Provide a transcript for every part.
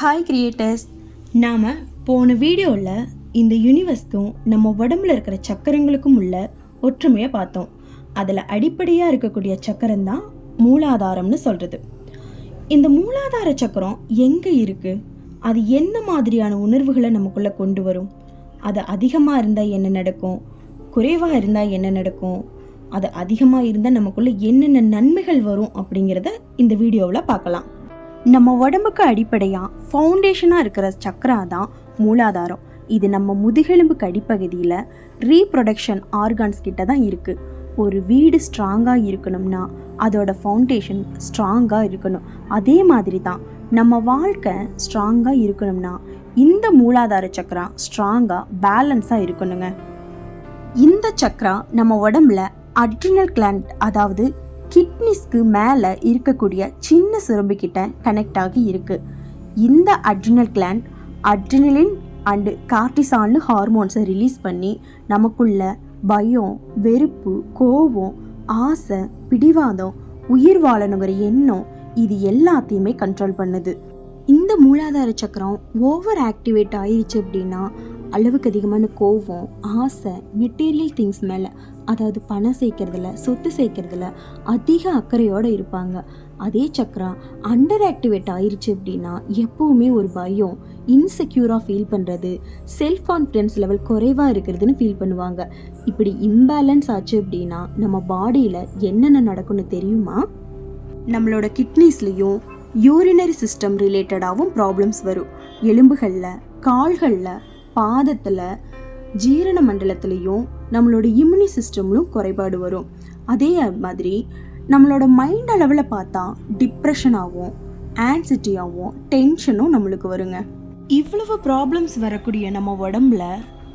Hi creators நாம் போன வீடியோவில் இந்த யூனிவர்ஸ்க்கும் நம்ம உடம்புல இருக்கிற சக்கரங்களுக்கும் உள்ள ஒற்றுமையை பார்த்தோம். அதில் அடிப்படையாக இருக்கக்கூடிய சக்கரம் தான் மூலாதாரம்னு சொல்கிறது இந்த மூலாதார சக்கரம் எங்கே இருக்குது அது என்ன மாதிரியான உணர்வுகளை நமக்குள்ளே கொண்டு வரும்? அது அதிகமாக இருந்தால் என்ன நடக்கும்? குறைவாக இருந்தால் என்ன நடக்கும்? அது அதிகமாக இருந்தால் நமக்குள்ளே என்னென்ன நன்மைகள் வரும் அப்படிங்கிறத இந்த வீடியோவில் பார்க்கலாம். நம்ம உடம்புக்கு அடிப்படையாக ஃபவுண்டேஷனாக இருக்கிற சக்கரா தான் மூலாதாரம். இது நம்ம முதுகெலும்பு கடிப்பகுதியில் ரீப்ரொடக்ஷன் ஆர்கான்ஸ் கிட்ட தான் இருக்குது ஒரு வீடு ஸ்ட்ராங்காக இருக்கணும்னா அதோட ஃபவுண்டேஷன் ஸ்ட்ராங்காக இருக்கணும். அதே மாதிரி தான் நம்ம வாழ்க்கை ஸ்ட்ராங்காக இருக்கணும்னா இந்த மூலாதார சக்கரா ஸ்ட்ராங்காக பேலன்ஸாக இருக்கணுங்க. இந்த சக்கரா நம்ம உடம்புல அட்ரினல் கிளாண்ட் அதாவது கிட்னிஸ்க்கு மேலே இருக்கக்கூடிய சின்ன சுரம்பு கிட்ட கனெக்ட் ஆகி இருக்கு. இந்த அட்ரினல் கிளாண்ட் அட்ரினலின் அண்டு கார்டிசான்னு ஹார்மோன்ஸை ரிலீஸ் பண்ணி நமக்குள்ள பயம் வெறுப்பு கோபம் ஆசை பிடிவாதம் உயிர் வாழணுங்கிற எண்ணம் இது எல்லாத்தையுமே கண்ட்ரோல் பண்ணுது. இந்த மூலாதார சக்கரம் ஓவர் ஆக்டிவேட் ஆயிடுச்சு அப்படின்னா அளவுக்கு அதிகமான கோவம் ஆசை மெட்டீரியல் திங்ஸ் மேலே அதாவது பணம் சேர்க்கறதுல சொத்து சேர்க்கறதுல அதிக அக்கறையோடு இருப்பாங்க. அதே சக்கரம் அண்டர் ஆக்டிவேட் ஆயிடுச்சு அப்படின்னா எப்போவுமே ஒரு பயம் இன்செக்யூராக ஃபீல் பண்ணுறது செல்ஃப் கான்ஃபிடென்ஸ் லெவல் குறைவாக இருக்கிறதுன்னு ஃபீல் பண்ணுவாங்க. இப்படி இம்பேலன்ஸ் ஆச்சு அப்படின்னா நம்ம பாடியில் என்னென்ன நடக்கும்னு தெரியுமா? நம்மளோட கிட்னிஸ்லேயும் யூரினரி சிஸ்டம் ரிலேட்டடாகவும் ப்ராப்ளம்ஸ் வரும். எலும்புகளில் கால்களில் பாதத்தில் ஜீரண மண்டலத்துலேயும் நம்மளோட இம்யூனி சிஸ்டம்லும் குறைபாடு வரும். அதே மாதிரி நம்மளோட மைண்ட் அளவில் பார்த்தா டிப்ரெஷனாகவும் ஆன்சிட்டியாகவும் டென்ஷனும் நம்மளுக்கு வருங்க. இவ்வளவு ப்ராப்ளம்ஸ் வரக்கூடிய நம்ம உடம்புல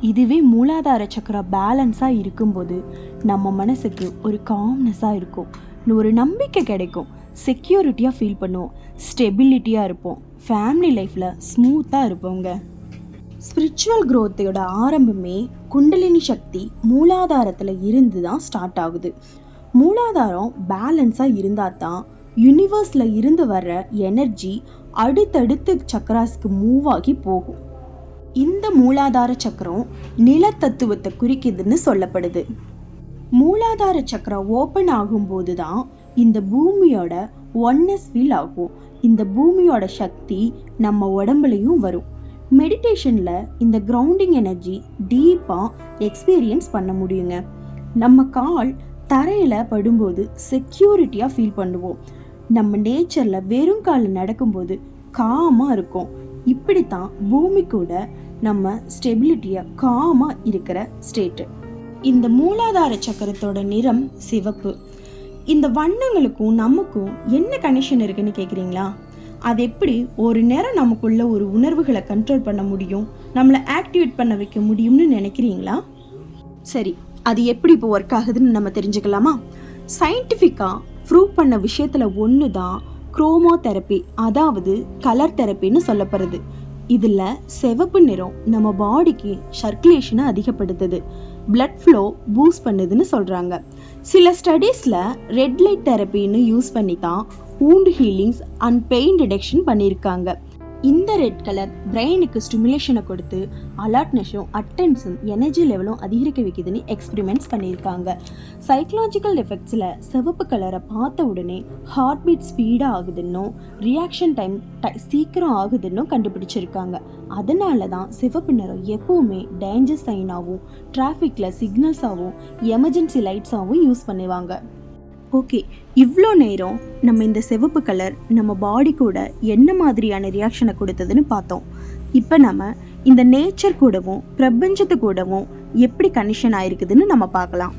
இதுவே மூலாதார சக்கர பேலன்ஸாக இருக்கும்போது நம்ம மனசுக்கு ஒரு காம்னஸாக இருக்கும். ஒரு நம்பிக்கை கிடைக்கும். செக்யூரிட்டியாக ஃபீல் பண்ணுவோம். ஸ்டெபிலிட்டியாக இருப்போம். ஃபேமிலி லைஃப்பில் ஸ்மூத்தாக இருப்போங்க. ஸ்பிரிச்சுவல் க்ரோத்தோட ஆரம்பமே குண்டலினி சக்தி மூலாதாரத்தில் இருந்து தான் ஸ்டார்ட் ஆகுது. மூலாதாரம் பேலன்ஸாக இருந்தால் தான் யூனிவர்ஸில் இருந்து வர்ற எனர்ஜி அடுத்தடுத்து சக்கராஸ்க்கு மூவ் ஆகி போகும். இந்த மூலாதார சக்கரம் நிலத்தத்துவத்தை குறிக்குதுன்னு சொல்லப்படுது. மூலாதார சக்கரம் ஓப்பன் ஆகும்போது தான் இந்த பூமியோட ஒன்னஸ் ஃபீல் ஆகும். இந்த பூமியோட சக்தி நம்ம உடம்புலையும் வரும். மெடிடேஷனில் இந்த கிரவுண்டிங் எனர்ஜி டீப்பாக எக்ஸ்பீரியன்ஸ் பண்ண முடியுங்க. நம்ம கால் தரையில் படும்போது செக்யூரிட்டியாக ஃபீல் பண்ணுவோம். நம்ம நேச்சரில் வெறும் காலில் நடக்கும்போது காமாக இருக்கும். இப்படித்தான் பூமி கூட நம்ம ஸ்டெபிலிட்டியாக காமாக இருக்கிற ஸ்டேட்டு இந்த மூலாதார சக்கரத்தோட நிறம் சிவப்பு. இந்த வண்ணங்களுக்கும் நமக்கும் என்ன கனெக்ஷன் இருக்குன்னு கேட்குறீங்களா அது எப்படி ஒரு நேரம் நமக்குள்ள ஒரு உணர்வுகளை கண்ட்ரோல் பண்ண முடியும்? நம்மளை ஆக்டிவேட் பண்ண வைக்க முடியும்னு நினைக்கிறீங்களா? சரி அது எப்படி இப்போ ஒர்க் ஆகுதுன்னு நம்ம தெரிஞ்சுக்கலாமா? சயின்டிஃபிக்காக ப்ரூவ் பண்ண விஷயத்தில் ஒன்று தான் குரோமோ தெரப்பி அதாவது கலர் தெரப்பின்னு சொல்லப்படுறது இதில் சிவப்பு நிறம் நம்ம பாடிக்கு சர்க்குலேஷனை அதிகப்படுத்துது. பிளட் ஃப்ளோ பூஸ்ட் பண்ணுதுன்னு சொல்கிறாங்க சில ஸ்டடீஸில் ரெட் லைட் தெரப்பின்னு யூஸ் பண்ணி தான் wound healings and pain reduction பண்ணியிருக்காங்க இந்த ரெட் கலர் பிரெயினுக்கு ஸ்டிமுலேஷனை கொடுத்து அலர்ட்னஸும் அட்டென்ஸும் எனர்ஜி லெவலும் அதிகரிக்க வைக்குதுன்னு எக்ஸ்பிரிமெண்ட்ஸ் பண்ணியிருக்காங்க சைக்கலாஜிக்கல் எஃபெக்ட்ஸில் சிவப்பு கலரை பார்த்த உடனே ஹார்ட் பீட் ஸ்பீடாக ஆகுதுன்னும் ரியாக்ஷன் டைம் சீக்கிரம் ஆகுதுன்னும் கண்டுபிடிச்சிருக்காங்க. அதனால தான் சிவப்பு நிறம் எப்போவுமே டேஞ்சர் சைனாகவும் டிராஃபிக்கில் சிக்னல்ஸாகவும் எமர்ஜென்சி லைட்ஸாகவும் யூஸ் பண்ணுவாங்க. ஓகே இவ்வளோ நேரம் நம்ம இந்த சிவப்பு கலர் நம்ம பாடி கூட என்ன மாதிரியான ரியாக்ஷனை கொடுத்ததுன்னு பார்த்தோம். இப்போ நம்ம இந்த நேச்சர் கூடவும் பிரபஞ்சத்து கூடவும் எப்படி கனெக்ஷன் ஆயிருக்குதுன்னு நம்ம பார்க்கலாம்.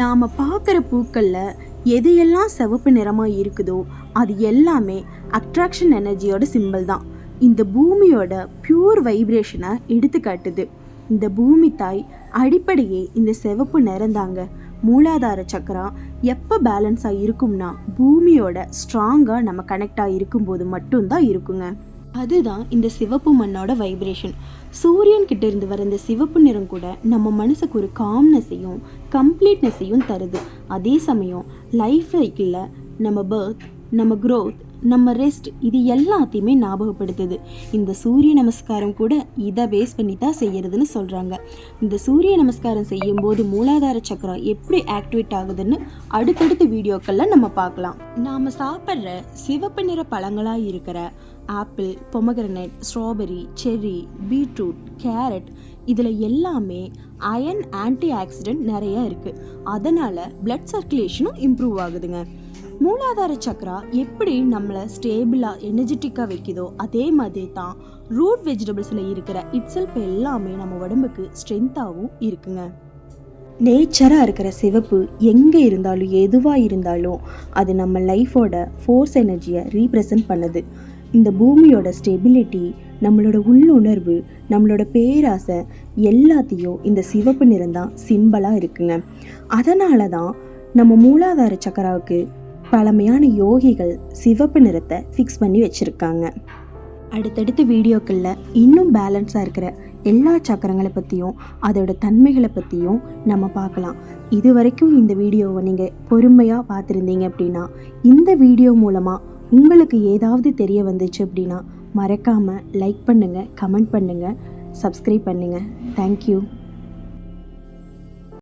நாம் பார்க்குற பூக்களில் எதையெல்லாம் சிவப்பு நிறமாக இருக்குதோ அது எல்லாமே அட்ராக்ஷன் எனர்ஜியோட சிம்பிள் தான். இந்த பூமியோட பியூர் வைப்ரேஷனை எடுத்து காட்டுது இந்த பூமி தாய் அடிப்படையே இந்த சிவப்பு நிறந்தாங்க. மூலாதார சக்கரா எப்போ பேலன்ஸாக இருக்கும்னா பூமியோட ஸ்ட்ராங்காக நம்ம கனெக்டாக இருக்கும்போது மட்டும்தான் இருக்குங்க. அதுதான் இந்த சிவப்பு மண்ணோட வைப்ரேஷன் சூரியன் கிட்ட இருந்து வர இந்த சிவப்பு நிறம் கூட நம்ம மனசுக்கு ஒரு காம்னஸையும் கம்ப்ளீட்னஸையும் தருது. அதே சமயம் லைஃப் சைக்கிளில் நம்ம பர்த் நம்ம க்ரோத் நம்ம ரெஸ்ட் இது எல்லாத்தையுமே ஞாபகப்படுத்துது. இந்த சூரிய நமஸ்காரம் கூட இதை பேஸ் பண்ணி தான் செய்யறதுன்னு சொல்கிறாங்க இந்த சூரிய நமஸ்காரம் செய்யும்போது மூலாதார சக்கரம் எப்படி ஆக்டிவேட் ஆகுதுன்னு அடுத்தடுத்த வீடியோக்களில் நம்ம பார்க்கலாம். நாம் சாப்பிட்ற சிவப்பு நிற பழங்களாக இருக்கிற apple பொமகரனேட் strawberry cherry beetroot carrot இதில் எல்லாமே அயன் ஆன்டி ஆக்சிடென்ட் நிறைய இருக்குது அதனால் பிளட் சர்க்குலேஷனும் இம்ப்ரூவ் ஆகுதுங்க. மூலாதார சக்கரா எப்படி நம்மளை ஸ்டேபிளாக எனர்ஜெட்டிக்காக வைக்குதோ அதே மாதிரி தான் ரூட் வெஜிடபிள்ஸில் இருக்கிற இட்ஸெல்ஃப் எல்லாமே நம்ம உடம்புக்கு ஸ்ட்ரென்த்தாகவும் இருக்குங்க. நேச்சராக இருக்கிற சிவப்பு எங்கே இருந்தாலும் எதுவாக இருந்தாலும் அது நம்ம லைஃபோட ஃபோர்ஸ் எனர்ஜியை ரீப்ரசன்ட் பண்ணுது. இந்த பூமியோட ஸ்டெபிலிட்டி நம்மளோட உள்ளுணர்வு நம்மளோட பேராசை எல்லாத்தையும் இந்த சிவப்பு நிறம் தான் சிம்பிளாக இருக்குங்க. அதனால தான் நம்ம மூலாதார சக்கராவுக்கு பழமையான யோகிகள் சிவப்பு நிறத்தை ஃபிக்ஸ் பண்ணி வச்சுருக்காங்க. அடுத்தடுத்த வீடியோக்களில் இன்னும் பேலன்ஸாக இருக்கிற எல்லா சக்கரங்களை பற்றியும் அதோட தன்மைகளை பற்றியும் நம்ம பார்க்கலாம். இது வரைக்கும் இந்த வீடியோவை நீங்கள் பொறுமையாக பார்த்துருந்தீங்க அப்படின்னா இந்த வீடியோ மூலமாக உங்களுக்கு ஏதாவது தெரிய வந்துச்சு அப்படின்னா மறக்காமல் லைக் பண்ணுங்கள் கமெண்ட் பண்ணுங்கள் சப்ஸ்கிரைப் பண்ணுங்கள் தேங்க்யூ